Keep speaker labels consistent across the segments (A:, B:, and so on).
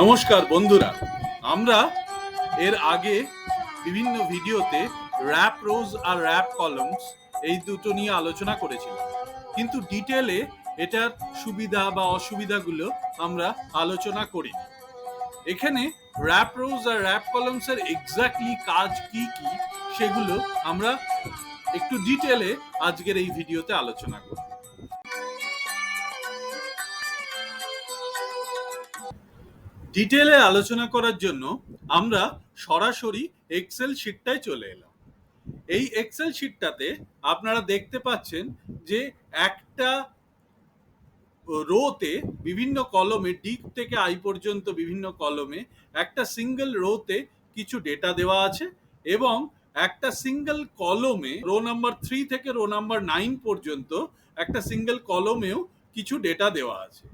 A: নমস্কার বন্ধুরা। আমরা এর আগে বিভিন্ন ভিডিওতে র্যাপ রোজ আর র্যাপ কলমস এই দুটো নিয়ে আলোচনা করেছিলাম। কিন্তু ডিটেলে এটার সুবিধা বা অসুবিধাগুলো আমরা আলোচনা করি এখানে র্যাপ রোজ আর র্যাপ কলমসের এক্স্যাক্টলি কাজ কি কি সেগুলো আমরা একটু ডিটেলে আজকের এই ভিডিওতে আলোচনা করব। ডিটেলে আলোচনা করার জন্য আমরা সরাসরি এক্সেল শিটটায় চলে এলাম। এই এক্সেল শিটটাতে আপনারা দেখতে পাচ্ছেন যে একটা রোতে বিভিন্ন কলমে ডি থেকে আই পর্যন্ত বিভিন্ন কলমে একটা সিঙ্গেল রোতে কিছু ডেটা দেওয়া আছে এবং একটা সিঙ্গেল কলমে রো নাম্বার থ্রি থেকে রো নাম্বার নাইন পর্যন্ত একটা সিঙ্গেল কলমেও কিছু ডেটা দেওয়া আছে।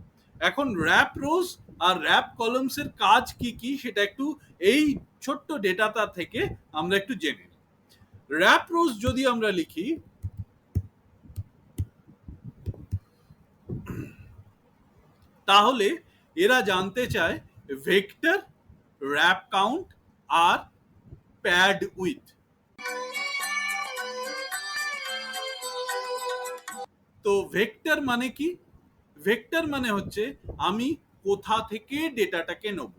A: এখন র্যাপ রোজ আর র্যাপ কলমসের কাজ কি কি সেটা একটু এই ছোট্ট ডেটাটা থেকে আমরা একটু জেনে নিই। র্যাপ রোজ যদি আমরা লিখি, তাহলে এরা জানতে চায় ভেক্টর র্যাপ কাউন্ট আর প্যাড উইথ তো ভেক্টর মানে কি? ভেক্টর মানে হচ্ছে আমি কোথা থেকে ডেটাটাকে নেব।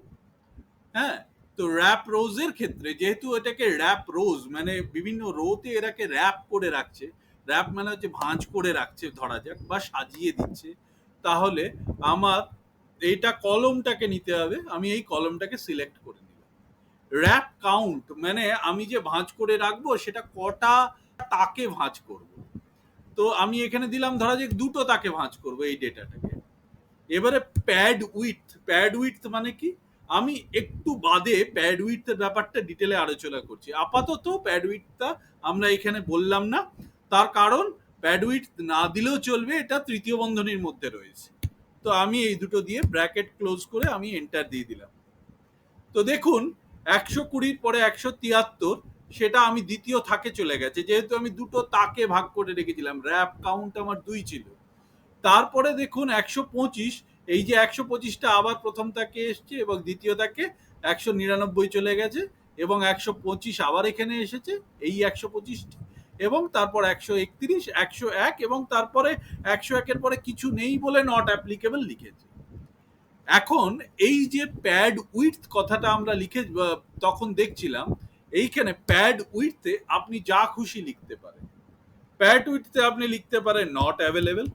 A: হ্যাঁ? তো র্যাপ রোজের ক্ষেত্রে, যেহেতু এটাকে র্যাপ রোজ মানে বিভিন্ন রোতে এরাকে র্যাপ করে রাখছে র্যাপ মানে হচ্ছে ভাঁজ করে রাখছে, ধরা যাক বা সাজিয়ে দিচ্ছে, তাহলে আমার এইটা কলমটাকে নিতে হবে, আমি এই কলমটাকে সিলেক্ট করে নিলাম। র্যাপ কাউন্ট মানে আমি যে ভাঁজ করে রাখব, সেটা কটা তাকে ভাঁজ করব? তো আমি এখানে দিলাম, ধরা যাক দুটো তাকে ভাঁজ করব এই ডেটাটাকে। এবারে প্যাড উইথ প্যাড উইথ মানে কি? আমি একটু বাদে প্যাড উইথের ব্যাপারটা ডিটেলে আলোচনা করছি। আপাতত প্যাড উইথটা আমরা এখানে বললাম না। তার কারণ প্যাড উইথ না দিলেও চলবে, এটা তৃতীয় বন্ধনীর মধ্যে রয়েছে। তো আমি এই দুটো দিয়ে ব্র্যাকেট ক্লোজ করে আমি এন্টার দিয়ে দিলাম। তো দেখুন, একশো কুড়ির পরে একশো তিয়াত্তর সেটা আমি দ্বিতীয় থাকে চলে গেছে। যেহেতু আমি দুটো তাকে ভাগ করে রেখেছিলাম র্যাপ কাউন্ট আমার দুই ছিল। তারপরে দেখুন একশো পঁচিশ, এই যে একশো পঁচিশটা আবার প্রথম তাকে এসছে এবং দ্বিতীয় তাকে একশো নিরানব্বই চলে গেছে এবং একশো পঁচিশ আবার এখানে এসেছে, এই একশো পঁচিশটি। এবং তারপর একশো একত্রিশ, একশো এক এবং তারপরে একশো একের পরে কিছু নেই বলে নট অ্যাপ্লিকেবল লিখেছে। এখন এই যে প্যাড উইথ কথাটা আমরা লিখে তখন দেখছিলাম এইখানে প্যাড উইথে আপনি যা খুশি লিখতে পারেন। প্যাড উইথে আপনি লিখতে পারেন নট অ্যাভেলেবেল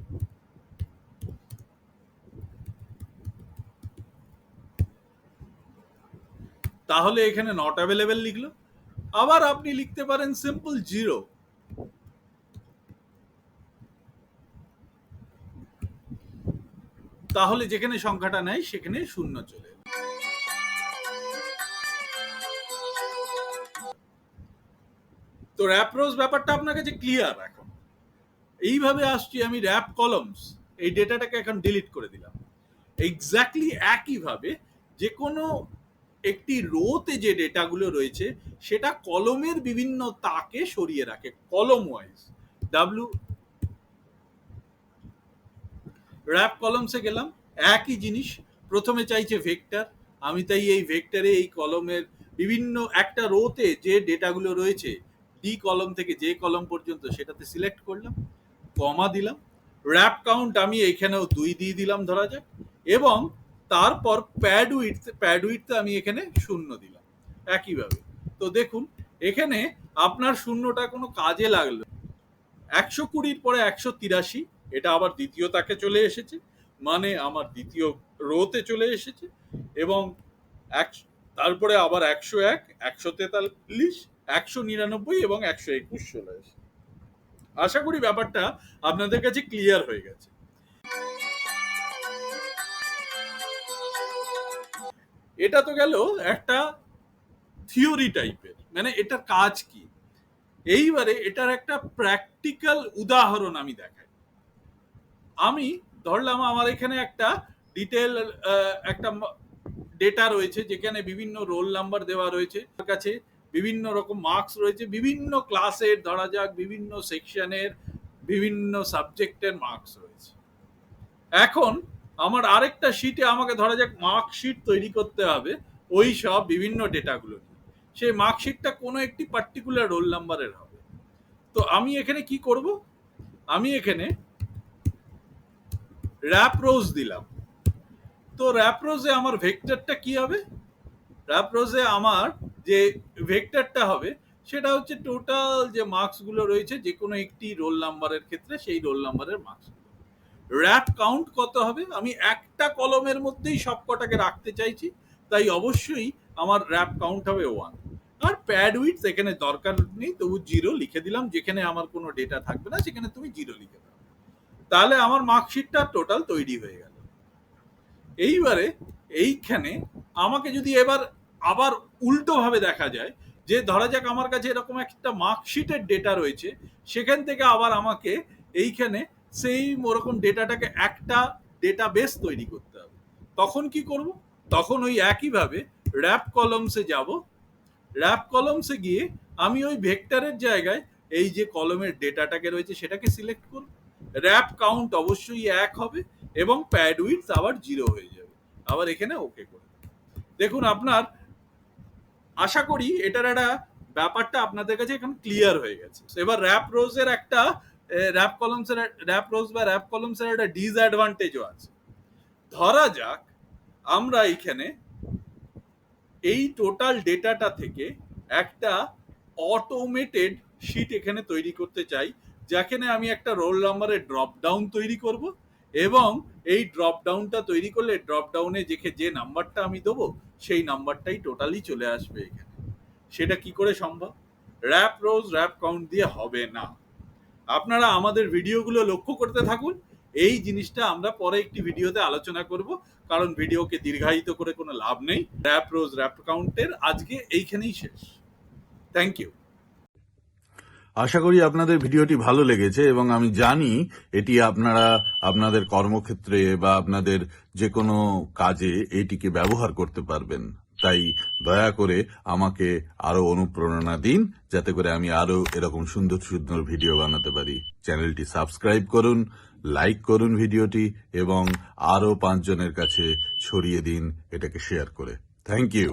A: তাহলে এখানে নট অ্যাভেলেবেল লিখলো। আবার আপনি লিখতে পারেন সিম্পল জিরো তাহলে যেখানে সংখ্যাটা নেয় সেখানে শূন্য চলে তো র্যাপ রোজ ব্যাপারটা আপনার কাছে ক্লিয়ার এখন। এইভাবে আসছি আমি র্যাপ কলমস এই ডেটাটাকে এখন ডিলিট করে দিলাম। এক্স্যাক্টলি একইভাবে যে কোনো একটি রোতে যে ডেটাগুলো রয়েছে, সেটা কলমের বিভিন্ন তাকে সরিয়ে রাখে কলম ওয়াইজ ডাব্লু র্যাপ কলমসে গেলাম, একই জিনিস, প্রথমে চাইছে ভেক্টর আমি তাই এই ভেক্টরে এই কলমের বিভিন্ন একটা রোতে যে ডেটাগুলো রয়েছে ডি কলম থেকে যে কলম পর্যন্ত সেটাতে সিলেক্ট করলাম কমা দিলাম র্যাপ কাউন্ট আমি এখানেও দুই দিয়ে দিলাম ধরা যাক, এবং তারপর প্যাড উইথ প্যাড উইথ আমি এখানে শূন্য দিলাম, একইভাবে। তো দেখুন, এখানে আপনার শূন্যটা কোনো কাজে লাগল একশো কুড়ির পরে একশো তিরাশি, এটা আবার দ্বিতীয় তাকে চলে এসেছে মানে আমার দ্বিতীয় রোতে চলে এসেছে, এবং এক, তারপরে আবার একশো এক, একশো তেতাল্লিশ একশো নিরানব্বই এবং একশো একুশ চলে এসেছে আশা করি ব্যাপারটা আপনাদের কাছে ক্লিয়ার হয়ে গেছে। এটা তো গেল একটা থিওরি টাইপের মানে এটার কাজ কি? এইবারে এটার একটা প্র্যাকটিক্যাল উদাহরণ আমি দেখাই। আমি ধরলাম আমার এখানে একটা ডিটেল একটা ডেটা রয়েছে, যেখানে বিভিন্ন রোল নাম্বার দেওয়া রয়েছে। কাছে বিভিন্ন রকম মার্কস রয়েছে, বিভিন্ন ক্লাসের ধরা যাক, বিভিন্ন সেকশনের বিভিন্ন সাবজেক্টের মার্কস রয়েছে। এখন আমার আরেকটা শিটে আমাকে ধরা যাক মার্কশিট তৈরি করতে হবে, ওই সব বিভিন্ন ডেটাগুলো সেই মার্কশিটটা কোনো একটি পার্টিকুলার রোল নাম্বারের হবে। তো আমি এখানে কি করব? আমি এখানে র্যাপ রোজ দিলাম। তো র্যাপ রোজে আমার ভেক্টরটা কি হবে? র্যাপ রোজে আমার যে ভেক্টরটা হবে, সেটা হচ্ছে টোটাল যে মার্কসগুলো রয়েছে, যে কোনো একটি রোল নাম্বারের ক্ষেত্রে সেই রোল নাম্বারের মার্কস র্যাপ কাউন্ট কত হবে? আমি একটা কলমের মধ্যেই সব কটাকে রাখতে চাইছি, তাই অবশ্যই আমার র্যাপ কাউন্ট হবে ওয়ান আর প্যাড উইথ এখানে দরকার নেই, তবু জিরো লিখে দিলাম, যেখানে আমার কোনো ডেটা থাকবে না, সেখানে তুমি জিরো লিখে দাও। তাহলে আমার মার্কশিটটা টোটাল তৈরি হয়ে গেল। এইবারে এইখানে আমাকে যদি এবার আবার উল্টোভাবে দেখা যায় যে, ধরা যাক আমার কাছে এরকম একটা মার্কশিটের ডেটা রয়েছে, সেখান থেকে আবার আমাকে এইখানে সেই ওরকম ডেটাটাকে একটা ডেটা বেস তৈরি করতে হবে। তখন কি করব? তখন ওই একইভাবে র্যাপ কলমসে যাব। র্যাপ কলমসে গিয়ে আমি ওই ভেক্টরের জায়গায় এই যে কলমের ডেটাটাকে রয়েছে সেটাকে সিলেক্ট করব। র্যাপ কাউন্ট অবশ্যই এক হবে এবং প্যাড উইথ আবার জিরো হয়ে যাবে। আবার এখানে ওকে করে দেখুন, আপনার আশা করি এটার একটা ব্যাপারটা আপনাদের কাছে এখন ক্লিয়ার হয়ে গেছে। এবার র্যাপ রোজের একটা র্যাপ কলমসের র্যাপ রোজ বা র্যাপ কলমসের একটা ডিসঅ্যাডভান্টেজও আছে। ধরা যাক, আমরা এখানে এই টোটাল ডেটাটা থেকে একটা অটোমেটেড শিট এখানে তৈরি করতে চাই যেখানে আমি একটা রোল নাম্বারের ড্রপ ডাউন তৈরি করব এবং এই ড্রপ ডাউনটা তৈরি করলে ড্রপ ডাউনে যে নাম্বারটা আমি দেবো সেই নাম্বারটাই টোটালি চলে আসবে এখানে। সেটা কি করে সম্ভব? র্যাপ রোজ র্যাপ কাউন্ট দিয়ে হবে না। আপনারা আমাদের ভিডিওগুলো লক্ষ্য করতে থাকুন। এই জিনিসটা আমরা পরে একটি ভিডিওতে আলোচনা করব, কারণ ভিডিওকে দীর্ঘায়িত করে কোনো লাভ নেই। র্যাপ রোজ র্যাপ কাউন্টের আজকে এইখানেই শেষ। থ্যাংক ইউ
B: আশা করি আপনাদের ভিডিওটি ভালো লেগেছে এবং আমি জানি এটি আপনারা আপনাদের কর্মক্ষেত্রে বা আপনাদের যে কোনো কাজে এটিকে ব্যবহার করতে পারবেন। তাই দয়া করে আমাকে আরও অনুপ্রেরণা দিন, যাতে করে আমি আরও এরকম সুন্দর সুন্দর ভিডিও বানাতে পারি। চ্যানেলটি সাবস্ক্রাইব করুন, লাইক করুন ভিডিওটি, এবং আরও পাঁচজনের কাছে ছড়িয়ে দিন এটাকে শেয়ার করে। Thank you.